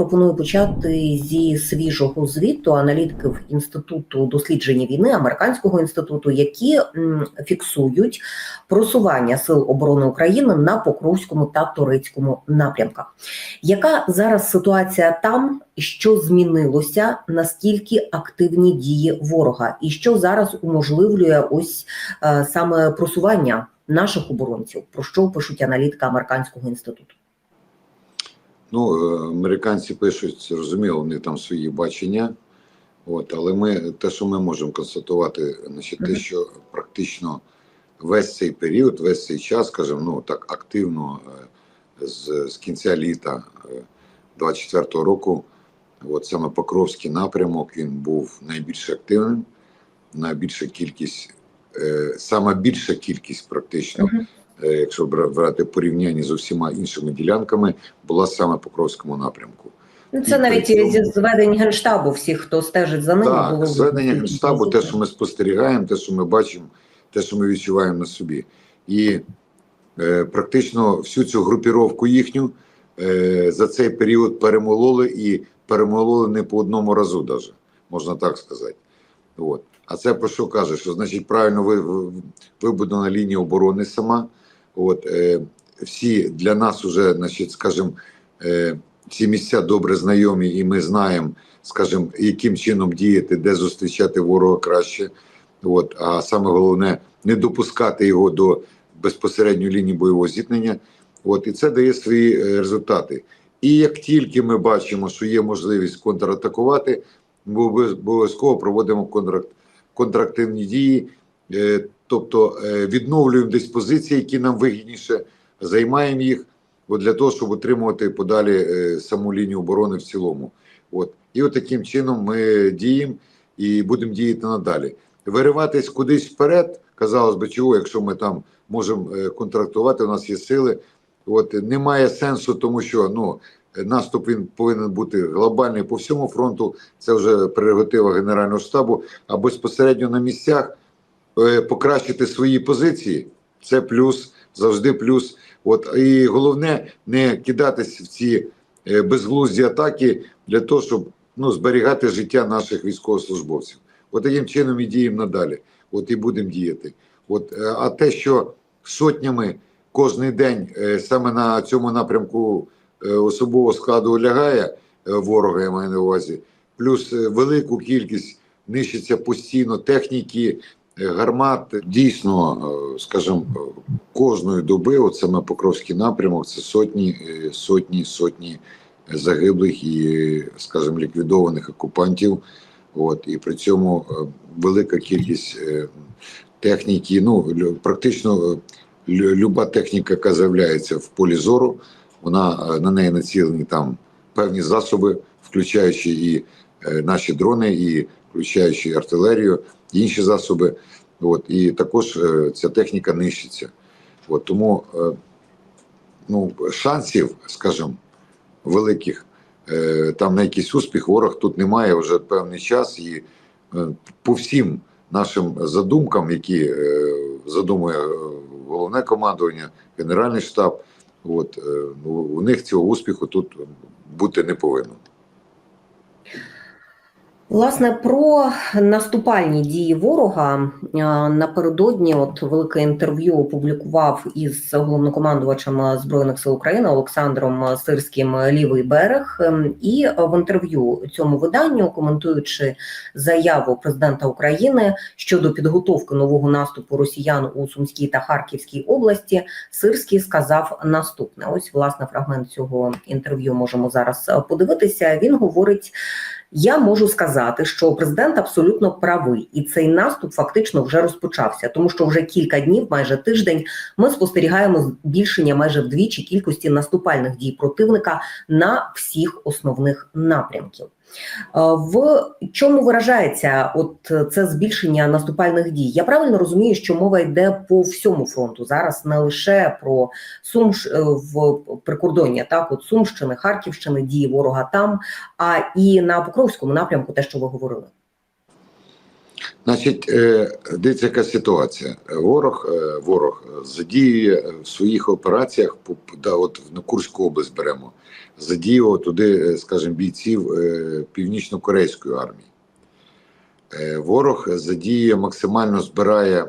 пропоную почати зі свіжого звіту аналітиків інституту дослідження війни американського інституту, які фіксують просування сил оборони України на Покровському та Турецькому напрямках. Яка зараз ситуація там? Що змінилося? Наскільки активні дії ворога, і що зараз уможливлює ось е, саме просування наших оборонців? Про що пишуть аналітики американського інституту? Ну, е, американці пишуть, зрозуміло, вони там свої бачення. От, але ми те, що ми можемо констатувати, значить, те, що практично весь цей період, весь цей час, скажімо, ну так активно е, з, з кінця літа е, 24-го року, от саме Покровський напрямок він був найбільш активним, найбільша кількість, е, сама більша кількість практично Мгм. е, якщо брати порівняння з усіма іншими ділянками, була саме по Покровському напрямку. Ну, І це навіть цьому- зі зведень генштабу, всіх, хто стежить за ними, Так, було зведення генштабу, те, що ми спостерігаємо, те, що ми бачимо, те, що ми відчуваємо на собі. І е, практично всю цю групіровку їхню е, за цей період перемололи і перемололи не по одному разу, даже, можна так сказати. От. А це про що каже? Що значить правильно ви, ви- вибудована лінія оборони сама. От, е, всі для нас вже, значить, скажімо, е, ці місця добре знайомі, і ми знаємо, скажімо, яким чином діяти, де зустрічати ворога краще. От, а саме головне не допускати його до безпосередньої лінії бойового зіткнення. От, і це дає свої е, результати. І як тільки ми бачимо, що є можливість контратакувати, ми обов'язково проводимо контракт, контрактивні дії, е, тобто е, відновлюємо десь позиції, які нам вигідніше, займаємо їх от для того, щоб отримувати подалі е, саму лінію оборони в цілому. От. І от таким чином ми діємо і будемо діяти надалі. Вириватись кудись вперед, казалось би, чого, якщо ми там можемо е, контрактувати, у нас є сили. От немає сенсу, тому що ну наступ він повинен бути глобальний по всьому фронту. Це вже прерогатива Генерального штабу, а безпосередньо на місцях покращити свої позиції. Це плюс, завжди плюс. От і головне не кидатись в ці е, безглузді атаки для того, щоб ну зберігати життя наших військовослужбовців. От таким чином і діємо надалі. От і будемо діяти. От е, а те, що сотнями кожний день е, саме на цьому напрямку е, особового складу лягає е, ворога, я маю на увазі, плюс е, велику кількість нищиться постійно техніки, е, гармат. Дійсно, е, скажімо, кожної доби, от саме Покровський напрямок, це сотні, е, сотні, сотні загиблих і, скажімо, ліквідованих окупантів. От і при цьому е, велика кількість техніки. Ну практично люба техніка, яка з'являється в полі зору, вона на неї націлені там певні засоби, включаючи і наші дрони, і включаючи артилерію, інші засоби. От і також е, ця техніка нищиться. От тому е, ну, шансів, скажімо, великих е, там на якийсь успіх ворог тут немає вже певний час, і е, по всім нашим задумкам, які задумує головне командування, Генеральний штаб, от ну, у них цього успіху тут бути не повинно. Власне, про наступальні дії ворога е, напередодні, от велике інтерв'ю опублікував із головнокомандувачем збройних сил України Олександром Сирським лівий берег. Ем, І в інтерв'ю цьому виданню, коментуючи заяву президента України щодо підготовки нового наступу росіян у Сумській та Харківській області, Сирський сказав наступне: ось власне фрагмент цього інтерв'ю можемо зараз е, подивитися. Він говорить. Я можу сказати, що президент абсолютно правий, і цей наступ фактично вже розпочався, тому що вже кілька днів, майже тиждень, ми спостерігаємо збільшення майже вдвічі кількості наступальних дій противника на всіх основних напрямків. Е, В чому виражається от це збільшення наступальних дій? Я правильно розумію, що мова йде по всьому фронту зараз, не лише про Сумш е, в прикордоння, так от Сумщини, Харківщини, дії ворога там, а і на Покровському напрямку, те, що ви говорили. Значить, е, дивіться, яка ситуація. Ворог, е, ворог задіює в своїх операціях, да, от на Курську область беремо, задіював туди, е, скажімо, бійців північно-корейської армії. Ворог задіює, максимально збирає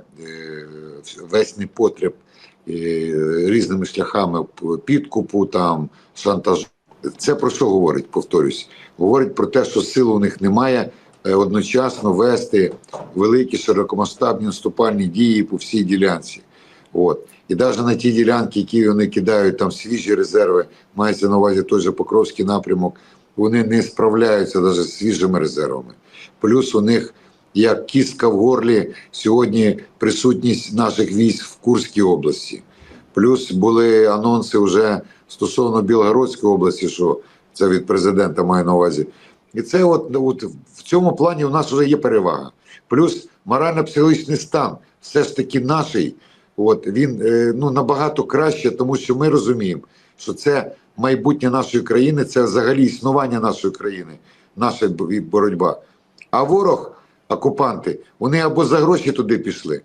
весь непотреб е, різними шляхами підкупу, там, шантажу. Це про що говорить, повторюсь? Говорить про те, що сил у них немає одночасно вести великі широкомасштабні наступальні дії по всій ділянці. От. І навіть на ті ділянки, які вони кидають там свіжі резерви, мається на увазі той же Покровський напрямок, вони не справляються навіть з свіжими резервами. Плюс у них як кістка в горлі сьогодні присутність наших військ в Курській області. Плюс були анонси вже стосовно Білгородської області, що це від президента має на увазі. І це от, от в цьому плані у нас вже є перевага. Плюс морально-психологічний стан все ж таки наший, от він е, ну набагато краще, тому що ми розуміємо, що це майбутнє нашої країни, це взагалі існування нашої країни, наша боротьба. А ворог, окупанти, вони або за гроші туди пішли,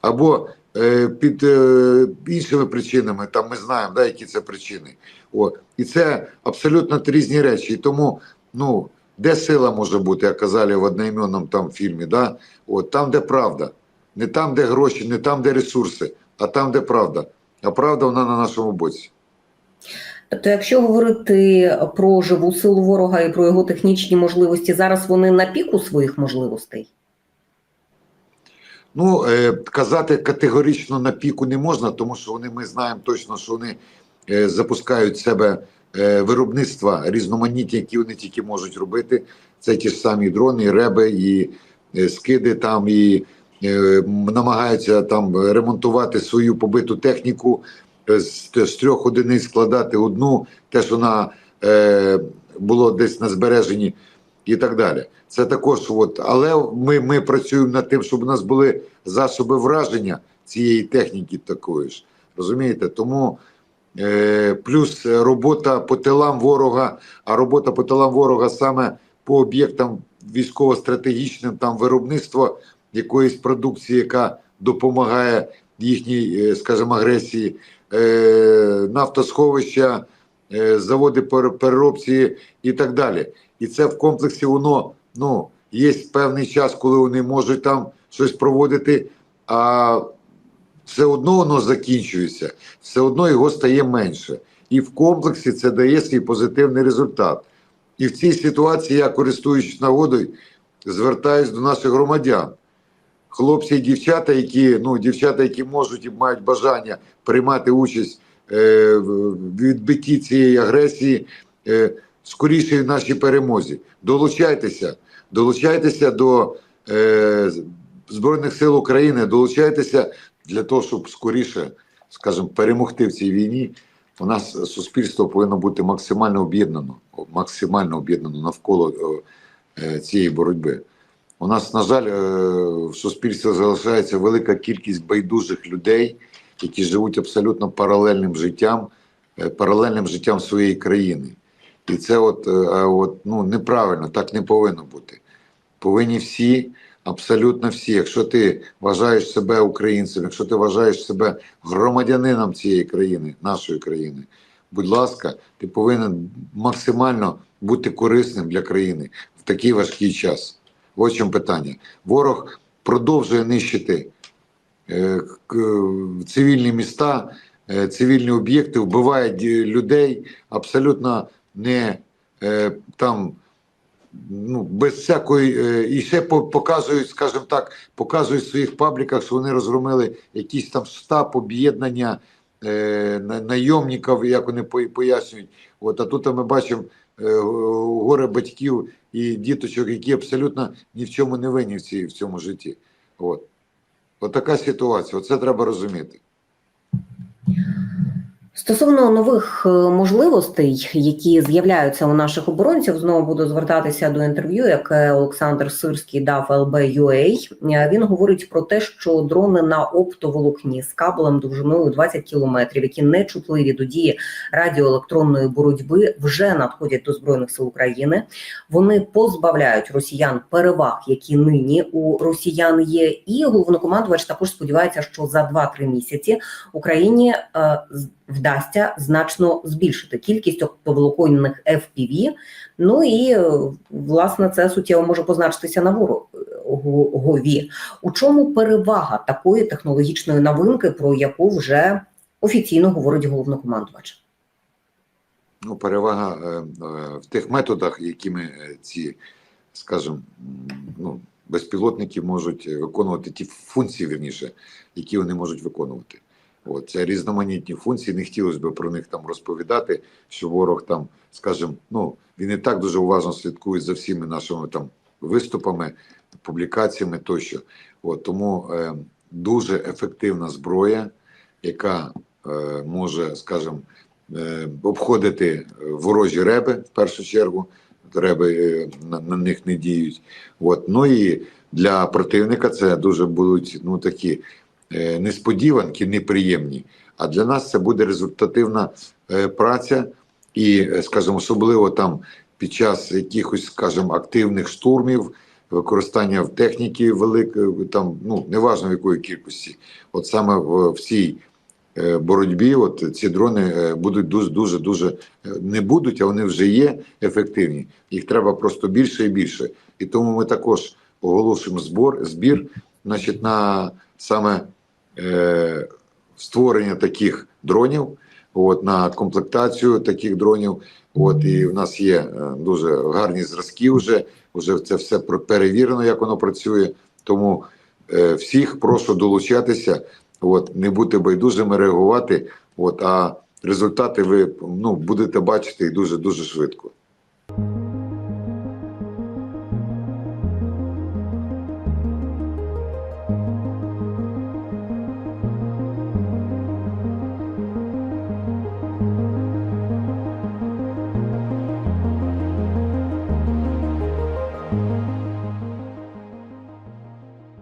або е, під е, іншими причинами. Там ми знаємо, да, які це причини. О, і це абсолютно різні речі. І тому, ну, де сила може бути, як казали в одноіменному там фільмі, да? От, там, де правда. Не там, де гроші, не там, де ресурси, а там, де правда. А правда вона на нашому боці. Тобто, якщо говорити про живу силу ворога і про його технічні можливості, зараз вони на піку своїх можливостей. Ну, е, казати категорично на піку не можна, тому що вони, ми знаємо точно, що вони е, запускають себе виробництва різноманітні, які вони тільки можуть робити. Це ті ж самі дрони, і реби, і е, скиди там, і е, намагаються там ремонтувати свою побиту техніку, е, з, з трьох одиниць складати одну, те, що е, було десь на збереженні і так далі. Це також, от, але ми, ми працюємо над тим, щоб у нас були засоби враження цієї техніки такої ж. Розумієте? Тому е, плюс робота по тилам ворога, а робота по тилам ворога саме по об'єктам військово-стратегічним, там виробництво якоїсь продукції, яка допомагає їхній, е, скажімо, агресії, е, нафтосховища, е, заводи пер- переробці і так далі. І це в комплексі воно ну, є певний час, коли вони можуть там щось проводити, а все одно воно закінчується, все одно його стає менше. І в комплексі це дає свій позитивний результат. І в цій ситуації я, користуючись нагодою, звертаюсь до наших громадян. Хлопці і дівчата, які ну дівчата, які можуть і мають бажання приймати участь е, в відбитті цієї агресії, е, скоріше в нашій перемозі. Долучайтеся, долучайтеся до е, Збройних сил України, долучайтеся для того, щоб скоріше, скажімо, перемогти в цій війні. У нас суспільство повинно бути максимально об'єднано, максимально об'єднано навколо е, е, цієї боротьби. У нас, на жаль, е, в суспільстві залишається велика кількість байдужих людей, які живуть абсолютно паралельним життям, паралельним життям своєї країни. І це от, от, ну, неправильно, так не повинно бути. Повинні всі, абсолютно всі. Якщо ти вважаєш себе українцем, якщо ти вважаєш себе громадянином цієї країни, нашої країни, будь ласка, ти повинен максимально бути корисним для країни в такий важкий час. Ось чому питання. Ворог продовжує нищити е, цивільні міста, е, цивільні об'єкти, вбиває людей абсолютно не е, там. Ну, без всякої е, і ще показують, скажімо так, показують в своїх пабліках, що вони розгромили якийсь там штаб об'єднання е, найомників, як вони пояснюють. От, а тут ми бачимо е, горе батьків і діточок, які абсолютно ні в чому не винні в, цій, в цьому житті. От. От така ситуація. Оце треба розуміти. Стосовно нових е, можливостей, які з'являються у наших оборонців, знову буду звертатися до інтерв'ю, яке Олександр Сирський дав LB.UA. Е, Він говорить про те, що дрони на оптоволокні з кабелем довжиною 20 кілометрів, які не чутливі до дії радіоелектронної боротьби, вже надходять до збройних сил України. Вони позбавляють росіян переваг, які нині у росіян є. І головнокомандувач також сподівається, що за 2-3 місяці Україні е, вдасться значно збільшити кількість оптоволоконних FPV. Ну і е, власне це суттєво може позначитися на ворогові. У чому перевага такої технологічної новинки, про яку вже офіційно говорить головнокомандувач? Ну, перевага е, е, в тих методах, якими ці, скажімо, ну, безпілотники можуть виконувати ті функції, вірніше, які вони можуть виконувати. От, це різноманітні функції. Не хотілося б про них там розповідати, що ворог там, скажімо, ну він і так дуже уважно слідкує за всіми нашими там виступами, публікаціями тощо. От, тому е, дуже ефективна зброя, яка е, може, скажімо, е, обходити ворожі реби в першу чергу. Реби е, на, на них не діють. От. Ну і для противника це дуже будуть ну, такі несподіванки, неприємні. А для нас це буде результативна е, праця, і, е, скажімо, особливо там під час якихось, скажімо, активних штурмів, використання в техніки великої, там, ну, неважно в якої кількості, от саме в, в цій е, боротьбі, от ці дрони е, будуть дуже дуже дуже е, не будуть, а вони вже є ефективні. Їх треба просто більше і більше. І тому ми також оголошуємо збор збір, значить, на саме е, створення таких дронів, от на комплектацію таких дронів. От і в нас є е, дуже гарні зразки. Вже вже це все перевірено, як воно працює. Тому е, всіх прошу долучатися. От не бути байдужими, реагувати. От а результати ви ну будете бачити і дуже дуже швидко.